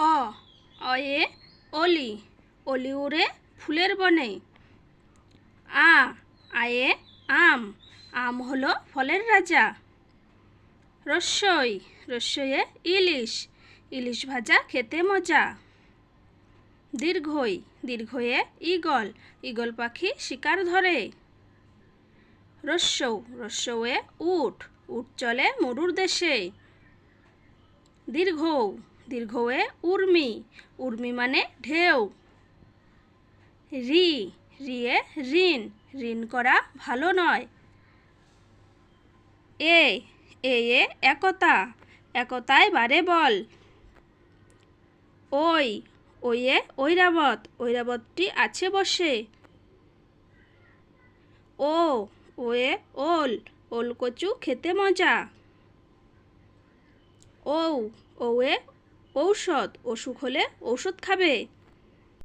অ, অয়ে, অলি অলি উড়ে ফুলের বনে। আ, আয়ে, আম আম হলো ফলের রাজা রস্যই রস্যয়ে ইলিশ ইলিশ ভাজা খেতে মজা। দীর্ঘই দীর্ঘয়ে ঈগল ঈগল পাখি শিকার ধরে রস্যৌ রস্যৌয়ে উট উট চলে মরুর দেশে। দীর্ঘ দীর্ঘয়ে উর্মি। উর্মি মানে ঢেউ। রি রিয়ে ঋণ। ঋণ করা ভালো নয়। এ এ এ একতা। একতায় বারে বল। ওই ওয়ে ঐরাবত। ঐরাবতটি আছে বসে। ও ওয়ে ওল। ওল কচু খেতে মজা। ঔ ওয়ে ঔষধ অসুখ হলে ঔষধ খাবে।